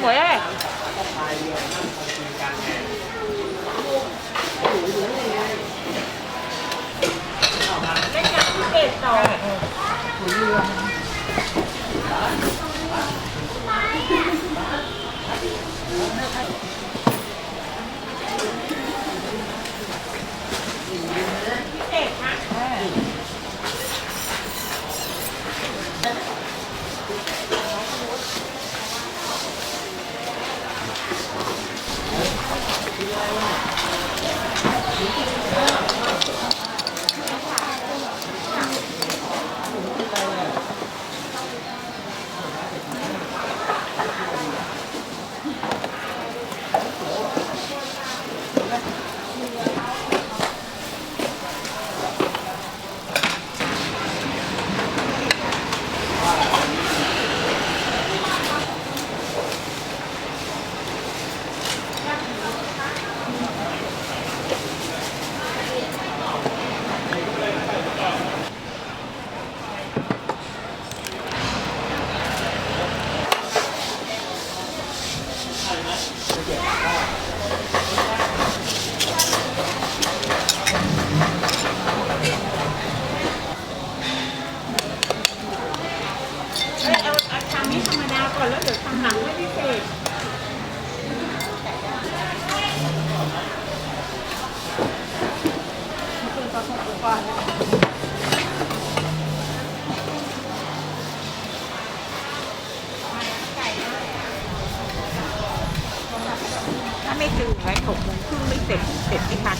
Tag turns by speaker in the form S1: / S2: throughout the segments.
S1: หมวยเอ้ยเล่นกับพี่เป็ดต่อเอ็ดนะ เอ้ยเอาเอาชามนี้ธรรมดาก่อนแล้วเดี๋ยวทำหลังให้พิเศษ ถ้าไม่ถึงไว้หกโมงครึ่งไม่เสร็จเสร็จไม่ทัน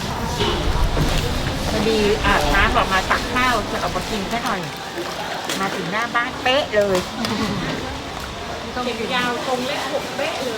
S1: พอดีอาบน้ำออกมาตักข้าวจะเอามากินแค่หน่อย มาถึงหน้าบ้านเป๊ะเลยเก็บยาวตรงเลขหกเป๊ะเลย